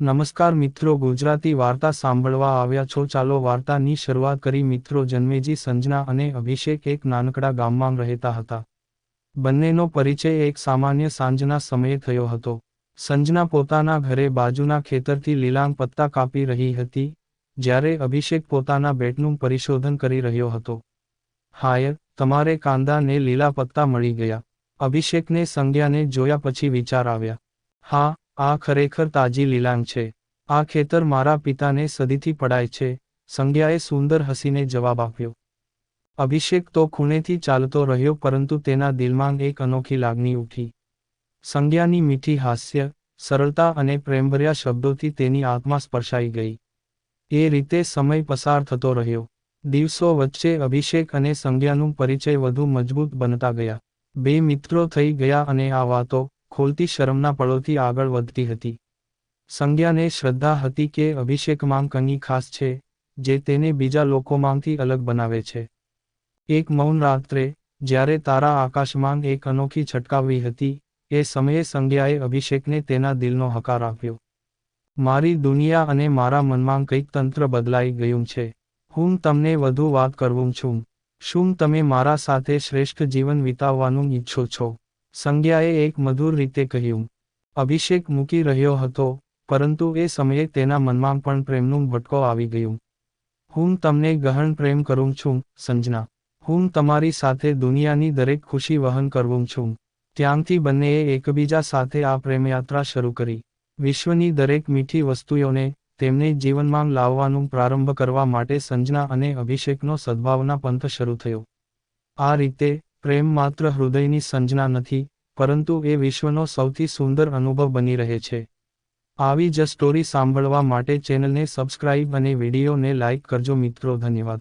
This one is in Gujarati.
નમસ્કાર મિત્રો, ગુજરાતી વાર્તા સાંભળવા આવ્યા છો. ચાલો વાર્તાની શરૂઆત કરી. મિત્રો, જન્મેજી સંજના અને અભિષેક એક નાનકડા ગામમાં રહેતા હતા. બંનેનો પરિચય એક સામાન્ય સાંજના સમયે થયો હતો. સંજના પોતાના ઘરે બાજુના ખેતરથી લીલાંગ પત્તા કાપી રહી હતી, જ્યારે અભિષેક પોતાના બેટનું પરિશોધન કરી રહ્યો હતો. હાયર તમારે કાંદાને લીલા પત્તા મળી ગયા. અભિષેકને સંજ્ઞાને જોયા પછી વિચાર આવ્યા. હા આ ખરેખર તાજી લીલાંગ છે. આ ખેતર મારા પિતાને સદીથી પડાય છે. સંજ્ઞાએ સુંદર હસીને જવાબ આપ્યો. અભિષેક તો ખૂણેથી ચાલતો રહ્યો પરંતુ તેના દિલમાં એક અનોખી લાગણી ઉઠી. સંજ્ઞાની મીઠી હાસ્ય, સરળતા અને પ્રેમભર્યા શબ્દોથી તેની આત્મા સ્પર્શાઈ ગઈ. એ રીતે સમય પસાર થતો રહ્યો. દિવસો વચ્ચે અભિષેક અને સંજ્ઞાનું પરિચય વધુ મજબૂત બનતા ગયા. બે મિત્રો થઈ ગયા અને આ વાતો ખોલતી શરમના પળોથી આગળ વધતી હતી. સંજ્ઞાને શ્રદ્ધા હતી કે અભિષેકમાં કંઈ ખાસ છે, જે તેને બીજા લોકોમાંથી અલગ બનાવે છે. એક મૌન રાત્રે, જ્યારે તારા આકાશમાં એક અનોખી છટકાવી હતી, એ સમયે સંજ્ઞાએ અભિષેકને તેના દિલનો હકાર આપ્યો. મારી દુનિયા અને મારા મનમાં કંઈક તંત્ર બદલાઈ ગયું છે. હું તમને વધુ વાત કરું છું. શું તમે મારા સાથે શ્રેષ્ઠ જીવન વિતાવવાનું ઈચ્છો છો? સંજ્ઞાએ એક મધુર રીતે કહ્યું, અભિષેક મૂકી રહ્યો હતો, પરંતુ એ સમયે તેના મનમાં પણ પ્રેમનું ભટકો આવી ગયું. હું તમને ગહન પ્રેમ કરું છું, સંજના. હું તમારી સાથે દુનિયાની દરેક ખુશી વહન કરું છું. ત્યાંથી બંનેએ એકબીજા સાથે આ પ્રેમયાત્રા શરૂ કરી. વિશ્વની દરેક મીઠી વસ્તુઓને તેમને જીવનમાં લાવવાનું પ્રારંભ કરવા માટે સંજના અને અભિષેકનો સદભાવના પંથ શરૂ થયો. આ રીતે પ્રેમ માત્ર હૃદયની સંજના નથી, પરંતુ એ વિશ્વનો સૌથી સુંદર અનુભવ બની રહે છે. આવી જ સ્ટોરી સાંભળવા માટે ચેનલને સબસ્ક્રાઇબ અને વિડીયોને લાઇક કરજો મિત્રો, ધન્યવાદ.